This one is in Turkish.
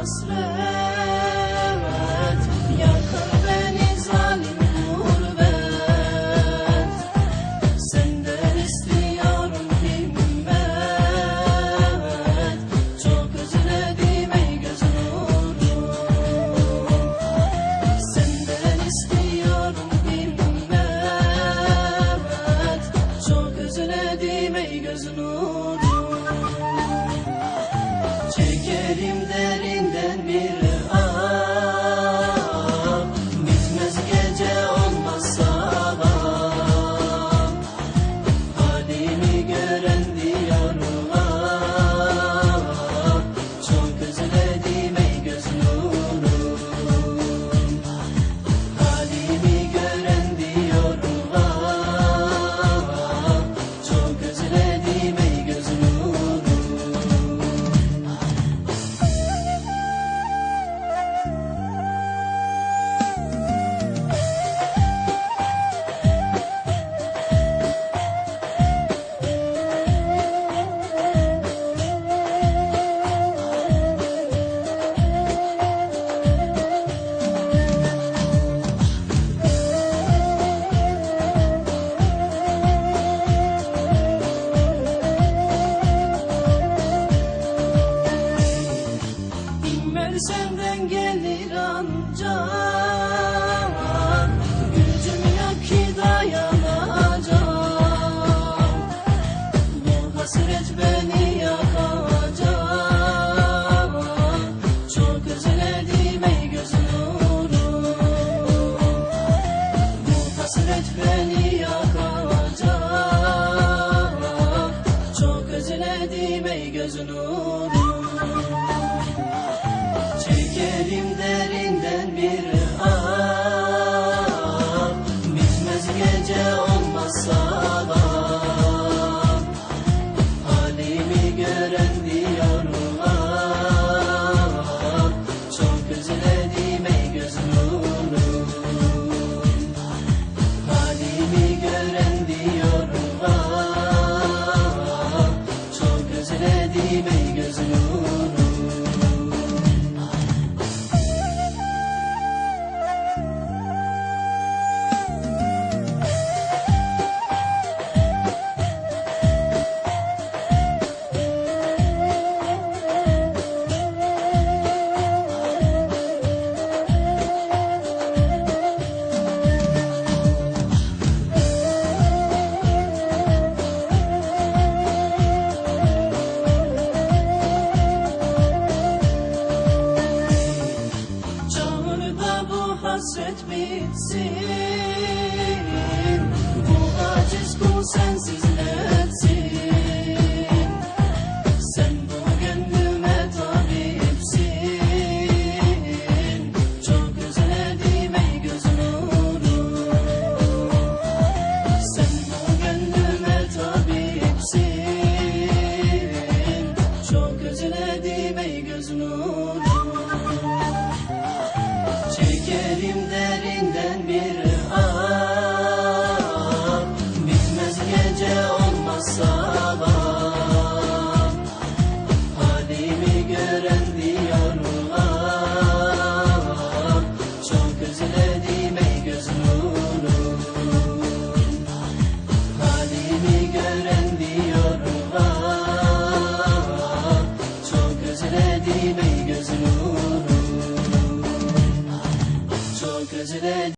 vurur hasret Derinden bir senden gelir ancak Gücüm yok ki dayanacak Bu hasret beni yakacak Çok özledim ey göz nuru. Bu hasret beni yakacak Çok özledim ey Çekerim derinden bir ah Bitmez gece olmaz sabah hasret Bu aciz kul sensiz ne etsin Sen bu gönlüme Çok özledim ey Sen bu gönlüme Çok özledim ey Çekerim derinden bir the